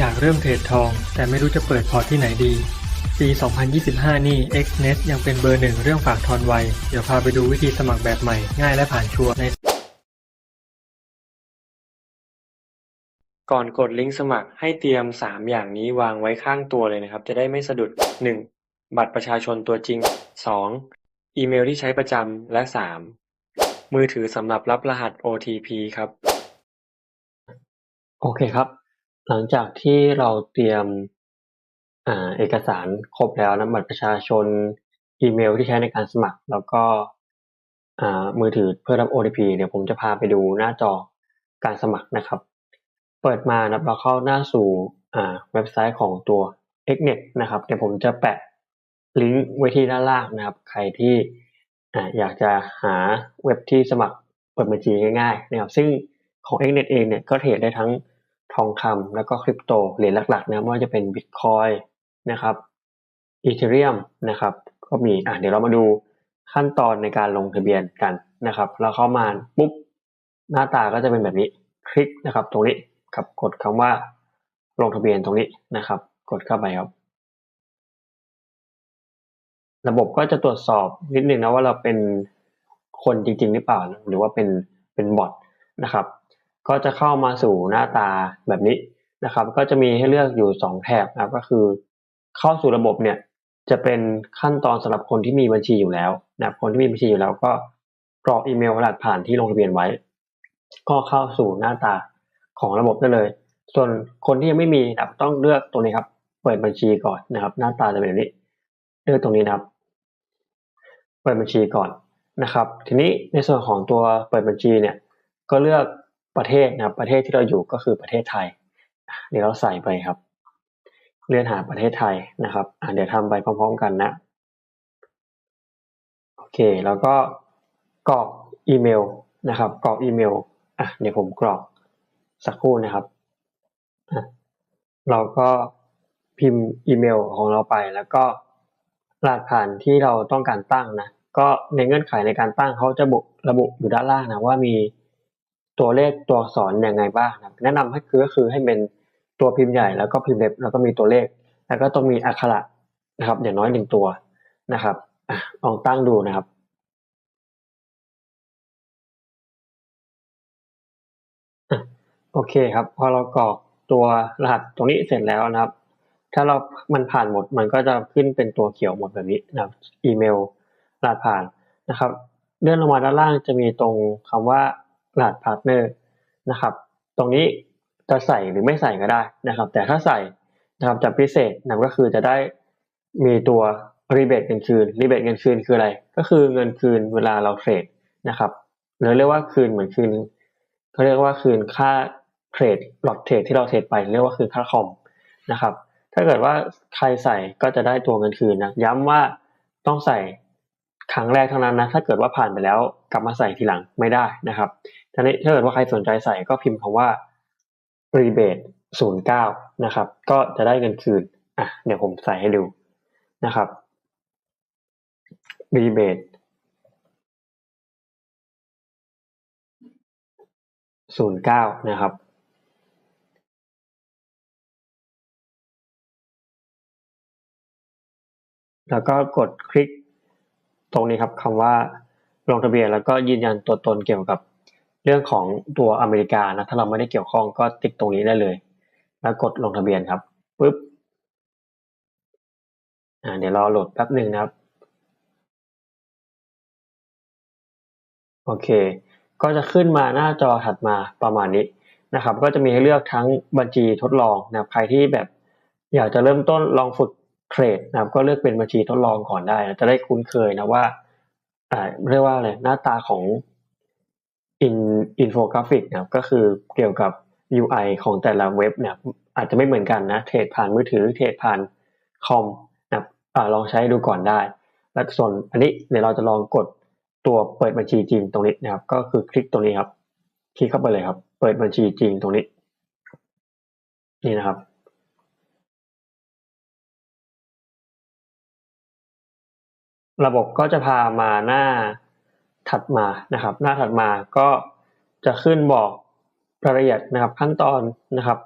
อยากเริ่มเทรดทอง แต่ไม่รู้จะเปิดพอร์ตที่ไหนดี ปี 2025 นี่ XNet ยังเป็นเบอร์หนึ่งเรื่องฝากทอนไว เดี๋ยวพาไปดูวิธีสมัครแบบใหม่ ง่ายและผ่านชัวร์ใน ก่อนกดลิงก์สมัครให้เตรียม 3 อย่างนี้วางไว้ข้างตัวเลยนะครับ จะได้ไม่สะดุด 1. บัตรประชาชนตัวจริง 2. อีเมลที่ใช้ประจำและ 3. มือถือสำหรับรับรหัส OTP ครับ โอเคครับ หลังจากที่เราเตรียมอ่าเอกสารครบแล้วนะบัตรประชาชน อีเมลที่ใช้ในการสมัคร แล้วก็อ่ามือถือเพื่อรับ OTP เดี๋ยวผมจะพาไปดูหน้าจอการสมัครนะครับ เปิดมานับเราเข้าหน้าสู่อ่าเว็บไซต์ของตัว Xnet นะครับเดี๋ยวผมจะแปะลิงก์ไว้ที่ด้านล่างนะครับ ใครที่อ่าอยากจะหาเว็บที่สมัครเปิดบัญชีง่ายๆนะครับซึ่งของ Xnet เองเนี่ยก็เทรดได้ทั้ง ทองคำแล้วก็คริปโตเหรียญหลักๆนะไม่ว่าจะเป็น Bitcoin นะครับอีเทเรียมนะครับก็มีอะเดี๋ยวเรามาดูขั้นตอนในการลงทะเบียนกันนะครับเราเข้ามาปุ๊บหน้าตาก็จะเป็นแบบนี้คลิกนะครับ ตรงนี้ครับกดคำว่าลงทะเบียนตรงนี้นะครับ กดเข้าไปครับ ระบบก็จะตรวจสอบนิดนึงนะว่าเราเป็นคนจริง ๆ หรือเปล่า หรือว่าเป็นเป็นบอทนะครับ ก็จะเข้ามาสู่หน้าตาแบบนี้นะครับ ก็จะมีให้เลือกอยู่สองแถบนะครับก็คือ เข้าสู่ระบบเนี่ยจะเป็นขั้นตอนสำหรับคนที่มีบัญชีอยู่แล้วนะครับคนที่มีบัญชีอยู่แล้วก็กรอกอีเมลรหัสผ่านที่ลงทะเบียนไว้ ก็เข้าสู่หน้าตาของระบบได้เลย ส่วนคนที่ยังไม่มีนะครับต้องเลือกตรงนี้ครับ เปิดบัญชีก่อนนะครับ หน้าตาจะเป็นแบบนี้ เลือกตรงนี้นะครับ เปิดบัญชีก่อนนะครับ ทีนี้ในส่วนของตัวเปิดบัญชีเนี่ย ก็เลือก ประเทศนะครับ ประเทศที่เราอยู่ก็คือประเทศไทย เดี๋ยวเราใส่ไปครับ เลื่อนหาประเทศไทยนะครับอะเดี๋ยวทำไปพร้อม ๆ กันนะโอเค แล้วก็กรอกอีเมลนะครับ กรอกอีเมลอะเดี๋ยวผมกรอกสักครู่นะครับ เราก็พิมพ์อีเมลของเราไป แล้วก็รหัสผ่านที่เราต้องการตั้งนะ ก็ในเงื่อนไขในการตั้งเขาจะบุระบุอยู่ด้านล่างนะว่ามี ตัวเลขตัวอักษรยังไงบ้างนะแนะนำให้คือก็คือให้เป็นตัวพิมพ์ใหญ่แล้วก็พิมพ์เล็กแล้วก็มีตัวเลข แล้วก็ต้องมีอักขระนะครับอย่างน้อยหนึ่งตัวนะครับลองตั้งดูนะครับโอเคครับ พอเรากรอกตัวรหัสตรงนี้เสร็จแล้วนะครับ ถ้าเรา มันผ่านหมด มันก็จะขึ้นเป็นตัวเขียวหมดแบบนี้นะครับอีเมลรหัสผ่านนะครับ เลื่อนลงมาด้านล่างจะมีตรงคำว่า รหัสพาร์ทเนอร์นะครับ ตรงนี้จะใส่หรือไม่ใส่ก็ได้นะครับ แต่ถ้าใส่นะครับจะพิเศษนะก็คือจะได้มีตัวรีเบทเงินคืนรีเบทเงินคืนคืออะไร ก็คือเงินคืนเวลาเราเทรดนะครับหรือเรียกว่าคืนเหมือนคืนเขาเรียกว่าคืนค่าเทรดหลอดเทรดที่เราเทรดไปเรียกว่าคืนค่าคอมนะครับ ถ้าเกิดว่าใครใส่ก็จะได้ตัวเงินคืนนะย้ำว่าต้องใส่ครั้งแรกเท่านั้นนะถ้าเกิดว่าผ่านไปแล้วกลับมาใส่ทีหลังไม่ได้นะครับ ทีนี้ถ้าเกิดว่าใครสนใจใส่ก็พิมพ์คำว่า rebate ศูนย์เก้านะครับ ก็จะได้เงินคืน อะ เดี๋ยวผมใส่ให้ดูนะครับ rebate ศูนย์เก้านะครับ แล้วก็กดคลิกตรงนี้ครับคำว่าลงทะเบียนแล้วก็ยืนยันตัวตนเกี่ยวกับ เรื่องของตัวอเมริกานะถ้าเราไม่ได้เกี่ยวข้องก็ติ๊กตรงนี้ได้เลย แล้วกดลงทะเบียนครับปุ๊บอ่าเดี๋ยวรอโหลดแป๊บหนึ่งนะครับ โอเค ก็จะขึ้นมาหน้าจอถัดมาประมาณนี้นะครับ ก็จะมีให้เลือกทั้งบัญชีทดลองนะครับใครที่แบบ อยากจะเริ่มต้นลองฝึกเทรดนะครับ ก็เลือกเป็นบัญชีทดลองก่อนได้นะจะได้คุ้นเคยนะว่าอ่าเรียกว่าอะไรหน้าตาของ อินอินโฟกราฟิกนะครับก็คือเกี่ยวกับ UI ของแต่ละเว็บเนี่ยอาจจะไม่เหมือนกันนะเทรดผ่านมือถือเทรดผ่านคอมนะครับลองใช้ดูก่อนได้ แล้วส่วนอันนี้เดี๋ยวเราจะลองกดตัวเปิดบัญชีจริงตรงนี้นะครับ ก็คือคลิกตรงนี้ครับ คลิกเข้าไปเลยครับ เปิดบัญชีจริงตรงนี้ นี่นะครับระบบก็จะพามาหน้า ถัดมานะครับ หน้าถัดมาก็จะขึ้นบอกรายละเอียดนะครับขั้นตอนนะครับ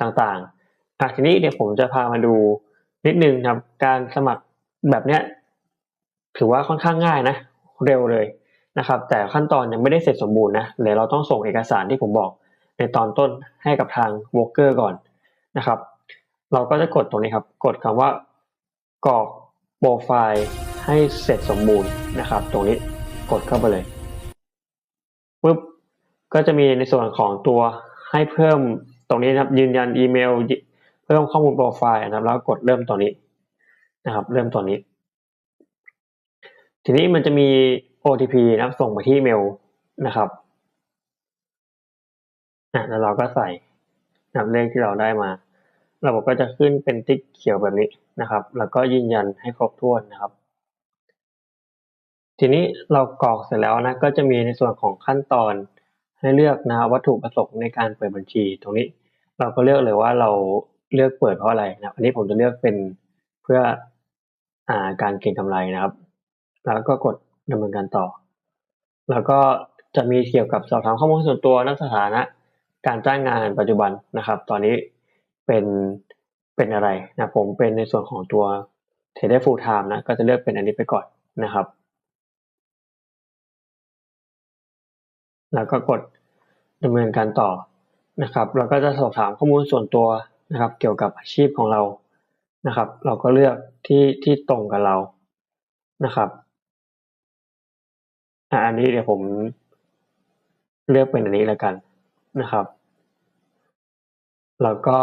ต่างอะทีนี้เดี๋ยวผมจะพามาดูนิดนึงนะครับการสมัครแบบเนี้ยถือว่าค่อนข้างง่ายนะเร็วเลยนะครับ แต่ขั้นตอนยังไม่ได้เสร็จสมบูรณ์นะเดี๋ยวเราต้องส่งเอกสารที่ผมบอกในตอนต้นให้กับทาง w o r k e r ก่อนนะครับ เราก็จะกดตรงนี้ครับ กดคำว่ากรอกโปรไฟล์ให้เสร็จสมบูรณ์นะครับ ตรงนี้ กดเข้าไปเลยปุ๊บก็จะมีในส่วนของตัวให้เพิ่มตรงนี้นะครับ ยืนยันอีเมล เพิ่มข้อมูลโปรไฟล์นะครับ แล้วกดเริ่มตัวนี้นะครับ เริ่มตัวนี้ ทีนี้มันจะมี OTP นะครับส่งมาที่เมลนะครับอะแล้วเราก็ใส่นับเลขที่เราได้มา ระบบก็จะขึ้นเป็นติ๊กเขียวแบบนี้นะครับ แล้วก็ยืนยันให้ครบถ้วนนะครับ ทีนี้เรากรอกเสร็จแล้วนะก็จะมีในส่วนของขั้นตอนให้เลือกนะวัตถุประสงค์ในการเปิดบัญชี ตรงนี้เราก็เลือกเลยว่าเราเลือกเปิดเพราะอะไรนะอันนี้ผมจะเลือกเป็นเพื่ออาการเก็งกำไรนะครับ แล้วก็กดดำเนินการต่อ แล้วก็จะมีเกี่ยวกับสอบถามข้อมูลส่วนตัวนักสถานะ การจ้างงานปัจจุบันนะครับ ตอนนี้เป็นเป็นอะไรนะผมเป็นในส่วนของตัวเทรดเดอร์ฟูลไทม์นะก็จะเลือกเป็นอันนี้ไปก่อนนะครับ แล้วก็กดดำเนินการต่อนะครับ เราก็จะสอบถามข้อมูลส่วนตัวนะครับ เกี่ยวกับอาชีพของเรานะครับ เราก็เลือกที่ที่ตรงกับเรานะครับอันนี้เดี๋ยวผมเลือกเป็นอันนี้แล้วกันนะครับ แล้วก็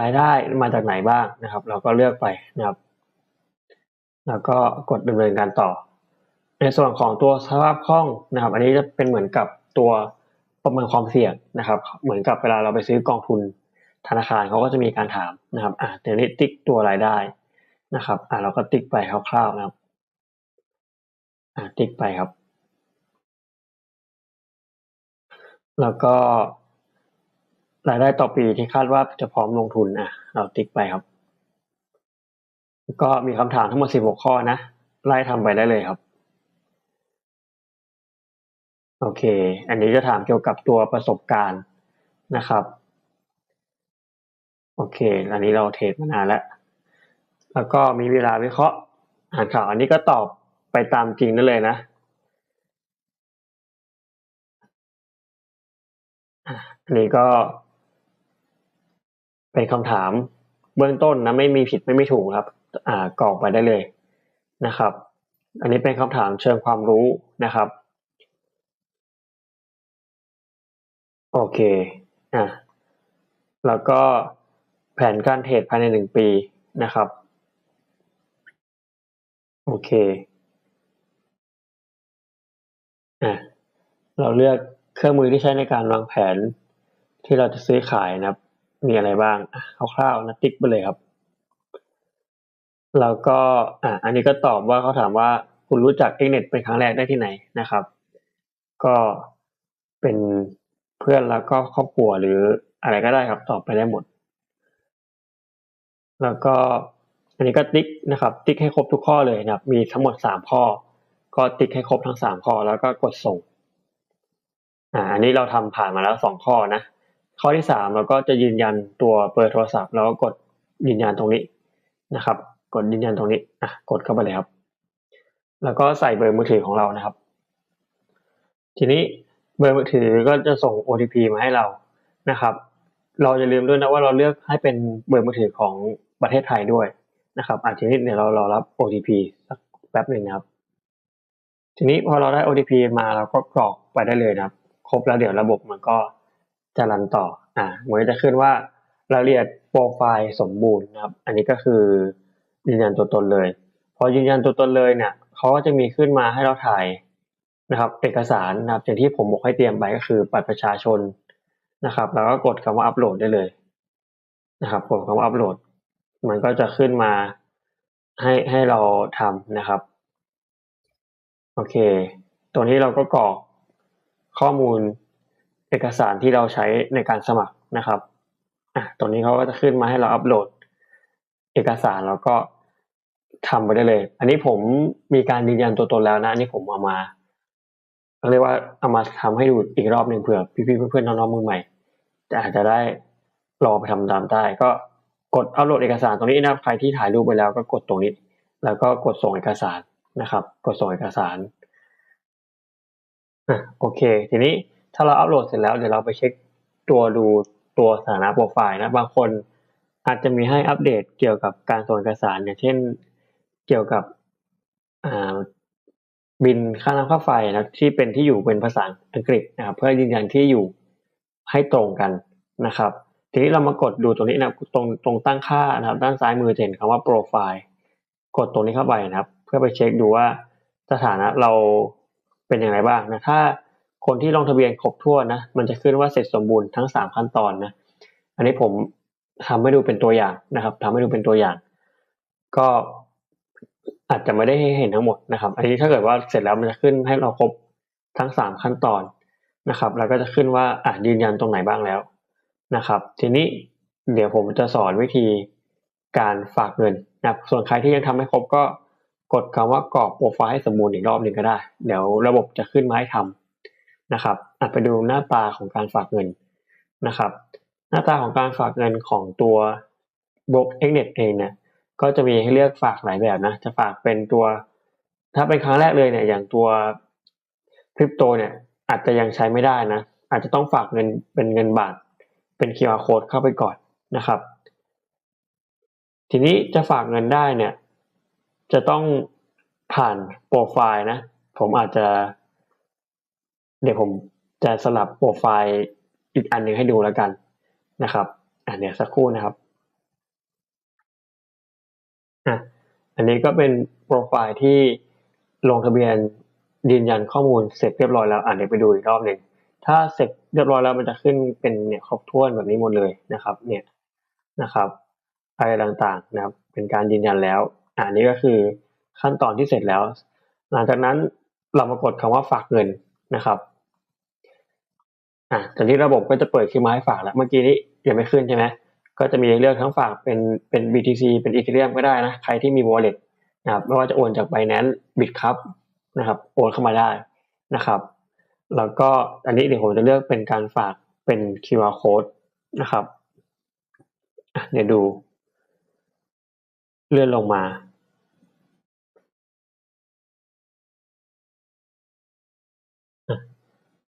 รายได้มาจากไหนบ้างนะครับ เราก็เลือกไปนะครับ แล้วก็กดดำเนินการต่อ ในส่วนของตัวสภาพคล่องนะครับ อันนี้จะเป็นเหมือนกับตัวประเมินความเสี่ยงนะครับ เหมือนกับเวลาเราไปซื้อกองทุนธนาคารเขาก็จะมีการถามนะครับอ่าเดี๋ยวนี้ติ๊กตัวรายได้นะครับอ่าเราก็ติ๊กไปคร่าวๆนะครับอ่าติ๊กไปครับ แล้วก็รายได้ต่อปีที่คาดว่าจะพร้อมลงทุนอะเราติ๊กไปครับ ก็มีคำถามทั้งหมด16 ข้อนะ ไล่ทำไปได้เลยครับ โอเค อันนี้จะถามเกี่ยวกับตัวประสบการณ์นะครับ โอเค อันนี้เราเทรดมานานแล้ว แล้วก็มีเวลาวิเคราะห์อ่านข่าว อันนี้ก็ตอบไปตามจริงนั่นเลยนะอันนี้ก็ เป็นคำถามเบื้องต้นนะไม่มีผิดไม่มีถูกครับ อ่ากรอกไปได้เลยนะครับ อันนี้เป็นคำถามเชิงความรู้นะครับ โอเค อะ แล้วก็แผนการเทรดภายในหนึ่งปีนะครับ โอเค อะ เราเลือกเครื่องมือที่ใช้ในการวางแผนที่เราจะซื้อขายนะครับ มีอะไรบ้างคร่าวๆนะติ๊กไปเลยครับ แล้วก็ อะ อันนี้ก็ตอบว่าเขาถามว่าคุณรู้จักเอ็กเน็ตเป็นครั้งแรกได้ที่ไหนนะครับ ก็เป็น เพื่อนแล้วก็ครอบครัวหรืออะไรก็ได้ครับตอบไปได้หมด แล้วก็อันนี้ก็ติ๊กนะครับ ติ๊กให้ครบทุกข้อเลยนะครับ มีทั้งหมดสามข้อ ก็ติ๊กให้ครบทั้งสามข้อแล้วก็กดส่งอ่าอันนี้เราทำผ่านมาแล้วสองข้อนะ ข้อที่สามเราก็จะยืนยันตัวเบอร์โทรศัพท์ แล้วก็กดยืนยันตรงนี้นะครับ กดยืนยันตรงนี้อะกดเข้าไปเลยครับ แล้วก็ใส่เบอร์มือถือของเรานะครับ ทีนี้ บอร์มือถือก็จะส่ง OTP มาให้เรานะครับ เราจะลืมด้วยนะว่าเราเลือกให้เป็นเบอร์มือถือของประเทศไทยด้วยนะครับอะทีนี้เดี๋ยวเรารอรับ OTP สักแป๊บหนึ่งนะครับ ทีนี้พอเราได้ OTP มาเราก็กรอกไปได้เลยนะครับ ครบแล้วเดี๋ยวระบบมันก็จะรันต่ออ่ามันจะขึ้นว่ารายละเอียดโปรไฟล์สมบูรณ์นะครับ อันนี้ก็คือยืนยันตัวตนเลย พอยืนยันตัวตนเลยเนี่ยเขาก็จะมีขึ้นมาให้เราถ่าย นะครับ เอกสารนะครับอย่างที่ผมบอกให้เตรียมไปก็คือบัตรประชาชนนะครับ แล้วก็กดคำว่าอัปโหลดได้เลยนะครับกดคำว่าอัปโหลด มันก็จะขึ้นมาให้ให้เราทำนะครับโอเค ตัวนี้เราก็กรอกข้อมูลเอกสารที่เราใช้ในการสมัครนะครับอะตัวนี้เขาก็จะขึ้นมาให้เราอัปโหลด เอกสารแล้วก็ทำไปได้เลย อันนี้ผมมีการยืนยันตัวตนแล้วนะ อันนี้ผมเอามา เรียกว่าเอามาทำให้ดูอีกรอบหนึ่งเผื่อพี่ๆเพื่อนๆน้องๆมือใหม่จะอาจจะได้รองไปทำตามได้ ก็กดอัปโหลดเอกสารตรงนี้นะครับใครที่ถ่ายรูปไปแล้วก็กดตรงนี้ แล้วก็กดส่งเอกสารนะครับ กดส่งเอกสารอะโอเค ทีนี้ถ้าเราอัปโหลดเสร็จแล้วเดี๋ยวเราไปเช็คตัวดูตัวสถานะโปรไฟล์นะบางคนอาจจะมีให้อัปเดตเกี่ยวกับการส่งเอกสารอย่างเช่นเกี่ยวกับอ่า บินค่าน้ำค่าไฟนะที่เป็นที่อยู่เป็นภาษาอังกฤษนะครับเพื่อยืนยันที่อยู่ให้ตรงกันนะครับ ทีนี้เรามากดดูตรงนี้นะตรงตรงตั้งค่านะครับ ด้านซ้ายมือจะเห็นคำว่าโปรไฟล์กดตรงนี้เข้าไปนะครับ เพื่อไปเช็คดูว่าสถานะเราเป็นอย่างไรบ้างนะถ้าคนที่ลงทะเบียนครบถ้วนนะมันจะขึ้นว่าเสร็จสมบูรณ์ทั้งสามขั้นตอนนะอันนี้ผมทำให้ดูเป็นตัวอย่างนะครับทำให้ดูเป็นตัวอย่าง ก็ อาจจะไม่ได้ให้เห็นทั้งหมดนะครับ อันนี้ถ้าเกิดว่าเสร็จแล้วมันจะขึ้นให้เราครบทั้งสามขั้นตอนนะครับ แล้วก็จะขึ้นว่าอ่ายืนยันตรงไหนบ้างแล้วนะครับ ทีนี้เดี๋ยวผมจะสอนวิธีการฝากเงินนะครับ ส่วนใครที่ยังทำไม่ครบก็กดคำว่ากรอกโปรไฟล์ให้สมบูรณ์อีกรอบหนึ่งก็ได้ เดี๋ยวระบบจะขึ้นมาให้ทำนะครับอะไปดูหน้าตาของการฝากเงินนะครับ หน้าตาของการฝากเงินของตัวบล็อกเอ็กเน็ตเองเนี่ย ก็จะมีให้เลือกฝากหลายแบบนะ จะฝากเป็นตัว ถ้าเป็นครั้งแรกเลยเนี่ย อย่างตัวคริปโตเนี่ย อาจจะยังใช้ไม่ได้นะ อาจจะต้องฝากเงินเป็นเงินบาท เป็น QR code เข้าไปก่อนนะครับ ทีนี้จะฝากเงินได้เนี่ย จะต้องผ่านโปรไฟล์นะ ผมอาจจะ เดี๋ยวผมจะสลับโปรไฟล์อีกอันหนึ่งให้ดูแล้วกันนะครับ อะเดี๋ยวสักครู่นะครับ อะอันนี้ก็เป็นโปรไฟล์ที่ลงทะเบียนยืนยันข้อมูลเสร็จเรียบร้อยแล้วอะเดี๋ยวไปดูอีกรอบหนึ่งถ้าเสร็จเรียบร้อยแล้วมันจะขึ้นเป็นเนี่ยครบถ้วนแบบนี้หมดเลยนะครับ เนี่ยนะครับอะไรต่างๆนะครับ เป็นการยืนยันแล้วอ่านี้ก็คือขั้นตอนที่เสร็จแล้ว หลังจากนั้นเรามากดคำว่าฝากเงินนะครับอ่าตอนนี้ระบบก็จะเปิดขึ้นมาให้ฝากแล้ว เมื่อกี้นี้ยังไม่ขึ้นใช่ไหม ก็จะมีเลือกทั้งฝากเป็นเป็น BTC เป็น Ethereum ก็ได้นะใครที่มี wallet นะครับไม่ว่าจะโอนจาก Binance Bitcup นะครับโอนเข้ามาได้นะครับ แล้วก็อันนี้เดี๋ยวผมจะเลือกเป็นการฝากเป็น QR code นะครับเดี๋ยวดู เลื่อนลงมา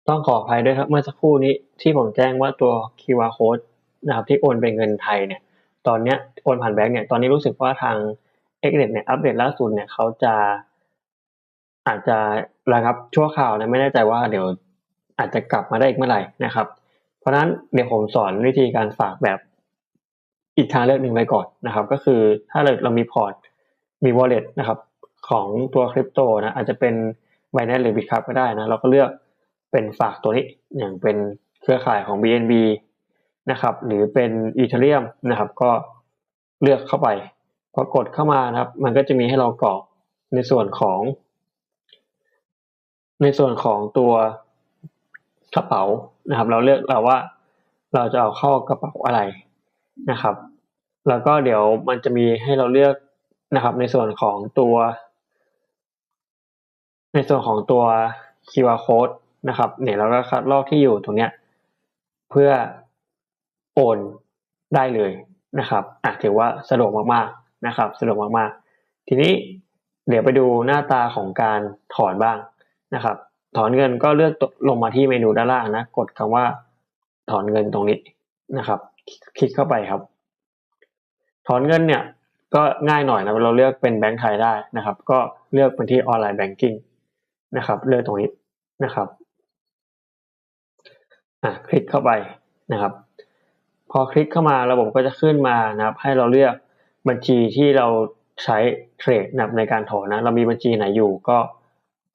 ต้องขออภัยด้วยครับ เมื่อสักครู่นี้ที่ผมแจ้งว่าตัว QR code นะครับที่โอนเป็นเงินไทยเนี่ยตอนเนี้ยโอนผ่านแบงก์เนี่ยตอนนี้รู้สึกว่าทาง x n e t เนี่ยอัปเดตล่าสุดเนี่ยเขาจะอาจจะระงับชั่วคราวนะไม่แน่ใจว่าเดี๋ยวอาจจะกลับมาได้อีกเมื่อไหร่นะครับ เพราะฉะนั้นเดี๋ยวผมสอนวิธีการฝากแบบอีกทางเลือกหนึ่งไว้ก่อนนะครับ ก็คือถ้าเราเรามีพอร์ตมี wallet นะครับ ของตัวคริปโตนะอาจจะเป็น Binance หรือ Bitcup ก็ได้นะ เราก็เลือกเป็นฝากตัวนี้อย่างเป็นเครือข่ายของ BNB นะครับหรือเป็น Ethereum นะครับ ก็เลือกเข้าไปพอกดเข้ามานะครับ มันก็จะมีให้เรากรอกในส่วนของ ในส่วนของตัวกระเป๋านะครับ เราเลือกเราว่าเราจะเอาเข้ากระเป๋าอะไรนะครับ แล้วก็เดี๋ยวมันจะมีให้เราเลือกนะครับ ในส่วนของตัว ในส่วนของตัว QR code นะครับเนี่ยเราก็คัดลอกที่อยู่ตรงเนี้ย เพื่อ โอนได้เลยนะครับอะถือว่าสะดวกมากๆนะครับ สะดวกมากๆ ทีนี้เดี๋ยวไปดูหน้าตาของการถอนบ้างนะครับ ถอนเงินก็เลือกลงมาที่เมนูด้านล่างนะ กดคำว่าถอนเงินตรงนี้นะครับ คลิกเข้าไปครับ ถอนเงินเนี่ยก็ง่ายหน่อยนะเราเลือกเป็นแบงก์ไทยได้นะครับ ก็เลือกเป็นที่ออนไลน์แบงกิ้งนะครับ เลือกตรงนี้นะครับอะคลิกเข้าไปนะครับ พอคลิกเข้ามาระบบก็จะขึ้นมานะครับ ให้เราเลือกบัญชีที่เราใช้เทรดนะในการถอนนะ เรามีบัญชีไหนอยู่ก็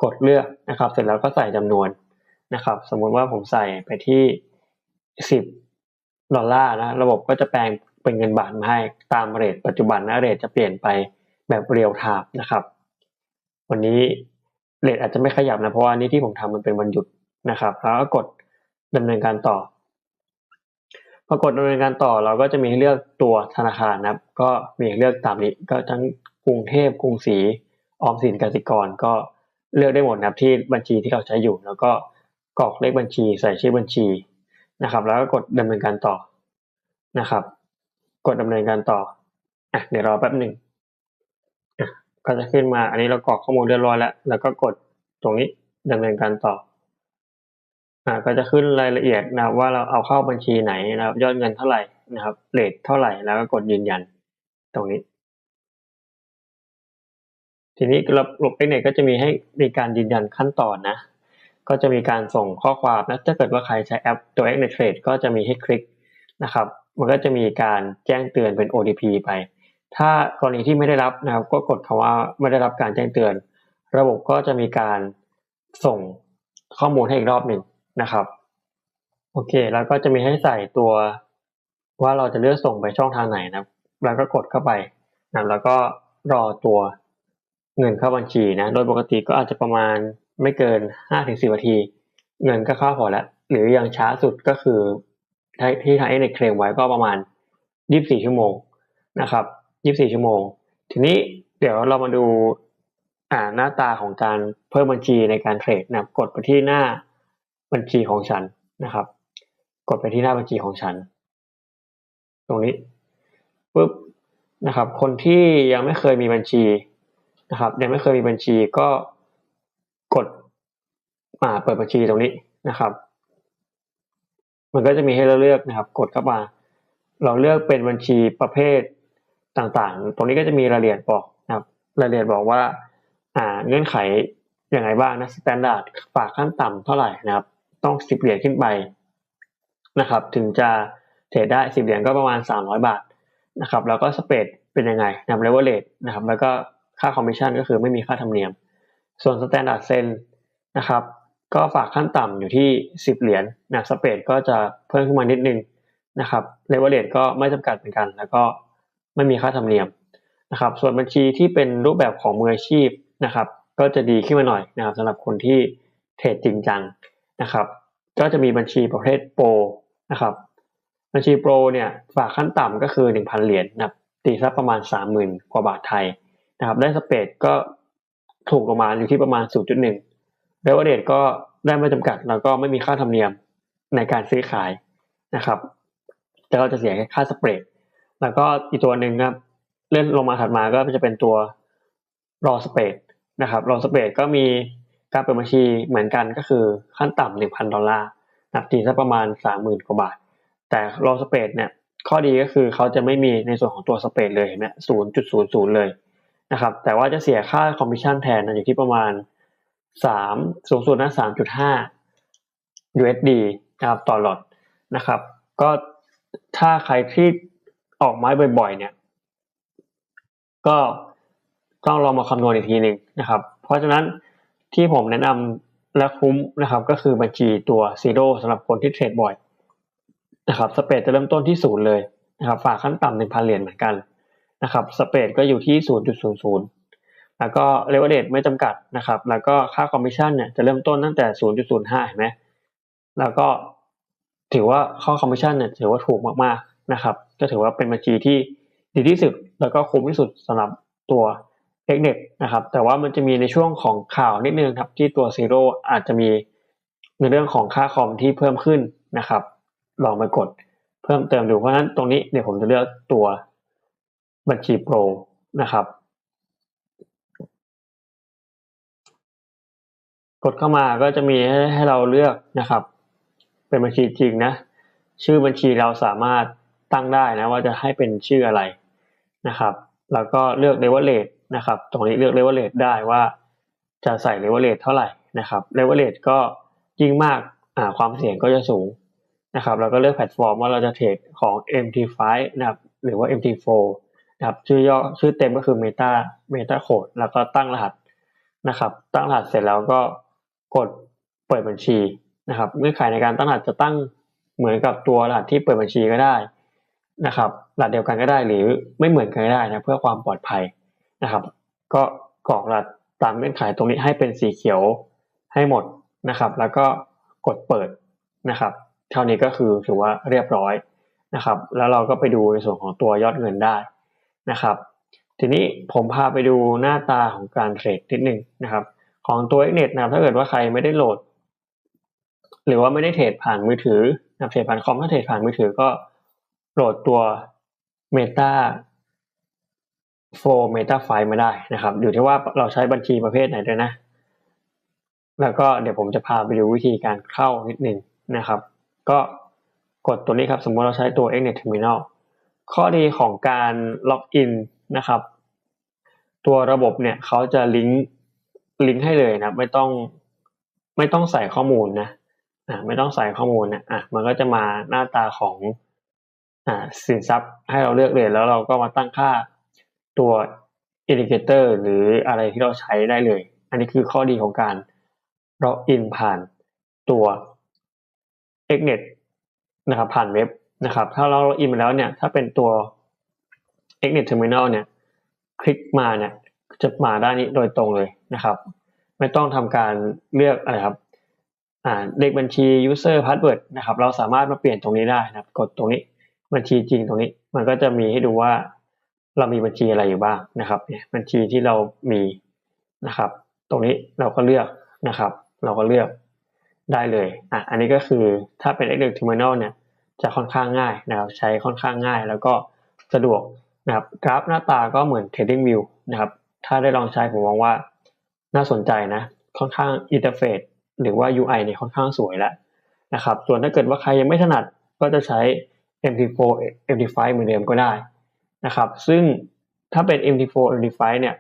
กดเลือกนะครับ เสร็จแล้วก็ใส่จำนวนนะครับ สมมุติว่าผมใส่ไปที่สิบดอลลาร์นะ ระบบก็จะแปลงเป็นเงินบาทมาให้ตามเรทปัจจุบันนะเรทจะเปลี่ยนไปแบบเรียลไทม์นะครับ วันนี้เรทอาจจะไม่ขยับนะ เพราะว่านี้ที่ผมทำมันเป็นวันหยุดนะครับ แล้วก็กดดำเนินการต่อ พอกดดำเนินการต่อเราก็จะมีให้เลือกตัวธนาคารนะครับ ก็มีเลือกตามนี้ก็ทั้งกรุงเทพกรุงศรีออมสินกสิกรก็เลือกได้หมดนะครับที่บัญชีที่เราใช้อยู่ แล้วก็กรอกเลขบัญชีใส่ชื่อบัญชีนะครับ แล้วก็กดดำเนินการต่อนะครับ กดดำเนินการต่ออะเดี๋ยวรอแป๊บหนึ่งอะก็จะขึ้นมาอันนี้เรากรอกข้อมูลเรียบร้อยแล้ว แล้วก็กดตรงนี้ดำเนินการต่อ อ่าก็จะขึ้นรายละเอียดนะครับว่าเราเอาเข้าบัญชีไหนนะครับ ยอดเงินเท่าไหร่นะครับเลทเท่าไหร่แล้วก็กดยืนยันตรงนี้ ทีนี้ระบบเอ็กเน็ตก็จะมีให้ในการยืนยันขั้นตอนนะ ก็จะมีการส่งข้อความนะถ้าเกิดว่าใครใช้แอปตัว x n e t Trade ก็จะมีให้คลิกนะครับ มันก็จะมีการแจ้งเตือนเป็น OTP ไป ถ้ากรณีที่ไม่ได้รับนะครับ ก็กดคำว่าไม่ได้รับการแจ้งเตือน ระบบก็จะมีการส่งข้อมูลให้อีกรอบหนึ่ง นะครับ โอเค แล้วก็จะมีให้ใส่ตัวว่าเราจะเลือกส่งไปช่องทางไหนนะแล้วก็กดเข้าไปนะแล้วก็รอตัวเงินเข้าบัญชีนะ โดยปกติก็อาจจะประมาณไม่เกินห้าถึงสิบนาที เงินก็เข้าพอแล้ว หรืออย่างช้าสุดก็คือที่ทางเอ็นเคลมไว้ก็ประมาณยี่บสี่ชั่วโมงนะครับยี่บสี่ชั่วโมง ทีนี้เดี๋ยวเรามาดูอ่าหน้าตาของการเพิ่มบัญชีในการเทรดนะกดไปที่หน้า บัญชีของฉันนะครับ กดไปที่หน้าบัญชีของฉัน ตรงนี้ปุ๊บนะครับ คนที่ยังไม่เคยมีบัญชีนะครับ ยังไม่เคยมีบัญชีก็กดมาเปิดบัญชีตรงนี้นะครับ มันก็จะมีให้เราเลือกนะครับ กดเข้ามา เราเลือกเป็นบัญชีประเภทต่างๆ ตรงนี้ก็จะมีรายละเอียดบอกนะครับ รายละเอียดบอกว่า อ่าเงื่อนไขอย่างไรบ้างนะสแตนดาร์ดฝากขั้นต่ำเท่าไหร่นะครับ ต้องสิบเหรียญขึ้นไปนะครับ ถึงจะเทรดได้สิบเหรียญก็ประมาณสามร้อยบาทนะครับ แล้วก็สเปดเป็นยังไงนะครับเลเวลเลทนะครับ แล้วก็ค่าคอมมิชชั่นก็คือไม่มีค่าธรรมเนียม ส่วนสแตนดาร์ดเซนนะครับ ก็ฝากขั้นต่ำอยู่ที่สิบเหรียญนะสเปดก็จะเพิ่มขึ้นมานิดนึงนะครับเลเวลเลทก็ไม่จำกัดเหมือนกัน แล้วก็ไม่มีค่าธรรมเนียมนะครับ ส่วนบัญชีที่เป็นรูปแบบของมืออาชีพนะครับ ก็จะดีขึ้นมาหน่อยนะครับสำหรับคนที่เทรดจริงจัง นะครับ ก็จะมีบัญชีประเภทโปรนะครับ บัญชีโปรเนี่ยฝากขั้นต่ำก็คือหนึ่งพันเหรียญนะครับตีสักประมาณสามหมื่นกว่าบาทไทยนะครับ ได้สเปดก็ถูกประมาอยู่ที่ประมาณ 0.1เรเวอเรทก็ได้ไม่จำกัดแล้วก็ไม่มีค่าธรรมเนียมในการซื้อขายนะครับแต่เราจะเสียแค่ค่าสเปรดแล้วก็อีกตัวหนึ่งครับเลื่อนลงมาถัดมาก็จะเป็นตัวรอสเปรดนะครับรอสเปรดก็มี การเปิดบัญชีเหมือนกันก็คือขั้นต่ำหนึ่งพันดอลลาร์นับตีสักประมาณสามหมื่นกว่าบาท แต่รอสเปดเนี่ยข้อดีก็คือเขาจะไม่มีในส่วนของตัวสเปดเลยเห็นไหมศูนย์จุดศูนย์ศูนย์เลยนะครับแต่ว่าจะเสียค่าคอมมิชชั่นแทนนะอยู่ที่ประมาณสามสูงสุดนะสามจุดห้า USD นะครับต่อหลอดนะครับ ก็ถ้าใครที่ออกไม้บ่อยๆ เนี่ย ก็ต้องลองมาคำนวณอีกทีหนึ่งนะครับ เพราะฉะนั้น ที่ผมแนะนำและคุ้มนะครับ ก็คือบัญชีตัวซีโร่สำหรับคนที่เทรดบ่อยนะครับสเปดจะเริ่มต้นที่ศูนย์เลยนะครับฝากขั้นต่ำหนึ่งพันเหรียญเหมือนกันนะครับสเปดก็อยู่ที่0.00แล้วก็เลเวลเดตไม่จำกัดนะครับ แล้วก็ค่าคอมมิชชั่นเนี่ยจะเริ่มต้นตั้งแต่0.05เห็นไหมแล้วก็ถือว่าข้อคอมมิชชั่นเนี่ยถือว่าถูกมากๆนะครับ ก็ถือว่าเป็นบัญชีที่ดีที่สุด แล้วก็คุ้มที่สุดสำหรับตัว เอ็กเน็นะครับ แต่ว่ามันจะมีในช่วงของข่าวนิดนึงครับ ที่ตัวซีโร่อาจจะมีในเรื่องของค่าคอมที่เพิ่มขึ้นนะครับ ลองไปกดเพิ่มเติมดูเพราะฉะนั้นตรงนี้เดี๋ยวผมจะเลือกตัวบัญชีโปรนะครับ กดเข้ามาก็จะมีให้ให้เราเลือกนะครับ เป็นบัญชีจริงนะ ชื่อบัญชีเราสามารถตั้งได้นะว่าจะให้เป็นชื่ออะไรนะครับ แล้วก็เลือกเลเวลเลท นะครับ ตรงนี้เลือกเลเวลเลทได้ว่า จะใส่เลเวลเลทเท่าไหร่นะครับเลเวลเลทก็ยิ่งมากความเสี่ยงก็จะสูงนะครับแล้วก็เลือกแพลตฟอร์มว่าเราจะเทรดของ MT5 นะครับหรือว่า MT4 นะครับชื่อย่อชื่อเต็มก็คือ Meta Meta Code แล้วก็ตั้งรหัสนะครับ ตั้งรหัสเสร็จแล้วก็กดเปิดบัญชีนะครับเงื่อนไขในการตั้งรหัสจะตั้งเหมือนกับตัวรหัสที่เปิดบัญชีก็ได้นะครับรหัสเดียวกันก็ได้หรือไม่เหมือนกันก็ได้นะเพื่อความปลอดภัย นะครับ ก็กรอกรหัสตามเงื่อนไขตรงนี้ให้เป็นสีเขียวให้หมดนะครับ แล้วก็กดเปิดนะครับ เท่านี้ก็คือถือว่าเรียบร้อยนะครับ แล้วเราก็ไปดูในส่วนของตัวยอดเงินได้นะครับ ทีนี้ผมพาไปดูหน้าตาของการเทรดนิดนึงนะครับ ของตัว x n e t นะครับถ้าเกิดว่าใครไม่ได้โหลด หรือว่าไม่ได้เทรดผ่านมือถือนะเทรดผ่านคอมถ้าเทรดผ่านมือถือก็โหลดตัว Meta for Meta File มาได้นะครับ อยู่ที่ว่าเราใช้บัญชีประเภทไหนด้วยนะ แล้วก็เดี๋ยวผมจะพาไปดูวิธีการเข้านิดหนึ่งนะครับ ก็กดตัวนี้ครับ สมมติเราใช้ตัว Xnet Terminal ข้อดีของการล็อกอินนะครับ ตัวระบบเนี่ยเขาจะลิงก์ลิงก์ให้เลยนะไม่ต้องไม่ต้องใส่ข้อมูลนะอ่าไม่ต้องใส่ข้อมูลนะอะมันก็จะมาหน้าตาของอ่าสินทรัพย์ให้เราเลือกเลยแล้วเราก็มาตั้งค่า ตัวอินดิเคเตอร์หรืออะไรที่เราใช้ได้เลย อันนี้คือข้อดีของการล็อกอินผ่านตัว Xnet นะครับผ่านเว็บนะครับ ถ้าเราล็อกอินมาแล้วเนี่ยถ้าเป็นตัว Xnet Terminal เนี่ยคลิกมาเนี่ยจะมาด้านนี้โดยตรงเลยนะครับ ไม่ต้องทำการเลือกอะไรครับเลขบัญชี user password นะครับ เราสามารถมาเปลี่ยนตรงนี้ได้นะครับ กดตรงนี้บัญชีจริงตรงนี้ มันก็จะมีให้ดูว่า เรามีบัญชีอะไรอยู่บ้างนะครับเนี่ยบัญชีที่เรามีนะครับ ตรงนี้เราก็เลือกนะครับ เราก็เลือกได้เลยอะอันนี้ก็คือถ้าเป็น X Terminal เนี่ยจะค่อนข้างง่ายนะครับใช้ค่อนข้างง่ายแล้วก็สะดวกนะครับกราฟหน้าตาก็เหมือน Trading View นะครับ ถ้าได้ลองใช้ผมมองว่าน่าสนใจนะค่อนข้างอินเทอร์เฟซหรือว่า UI เนี่ยค่อนข้างสวยแล้วนะครับส่วนถ้าเกิดว่าใครยังไม่ถนัดก็จะใช้ MT4 MT5 เหมือนเดิมก็ได้ นะครับ ซึ่งถ้าเป็น MT4 MT5 เนี่ย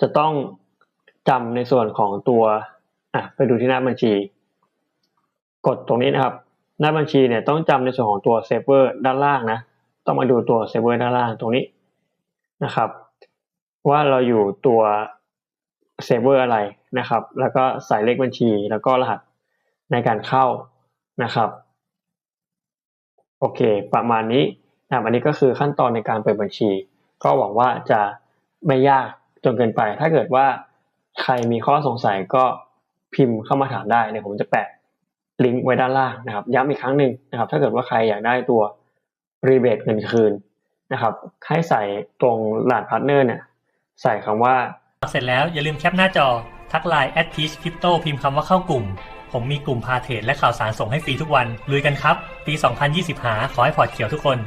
จะต้องจำในส่วนของตัวอะไปดูที่หน้าบัญชี กดตรงนี้นะครับ หน้าบัญชีเนี่ยต้องจำในส่วนของตัวเซฟเวอร์ด้านล่างนะ ต้องมาดูตัวเซฟเวอร์ด้านล่างตรงนี้นะครับ ว่าเราอยู่ตัวเซฟเวอร์อะไรนะครับ แล้วก็ใส่เลขบัญชีแล้วก็รหัสในการเข้านะครับ โอเค ประมาณนี้ นะอันนี้ก็คือขั้นตอนในการเปิดบัญชี ก็หวังว่าจะไม่ยากจนเกินไป ถ้าเกิดว่าใครมีข้อสงสัยก็พิมพ์เข้ามาถามได้เดี๋ยผมจะแปะลิงก์ไว้ด้านล่างนะครับ ย้ำอีกครั้งหนึ่งนะครับ ถ้าเกิดว่าใครอยากได้ตัวรีเบทเงินคืนนะครับ ให้ใส่ตรงรหัสพาร์ทเนอร์เนี่ย ใส่คำว่า เสร็จแล้วอย่าลืมแคปหน้าจอทักไลน์แอดพีชคริปโตพิมพ์คำว่าเข้ากลุ่ม ผมมีกลุ่มพาเทรดและข่าวสารส่งให้ฟรีทุกวันลุยกันครับ ปี 2020 หาขอให้พอร์ตเขียวทุกคน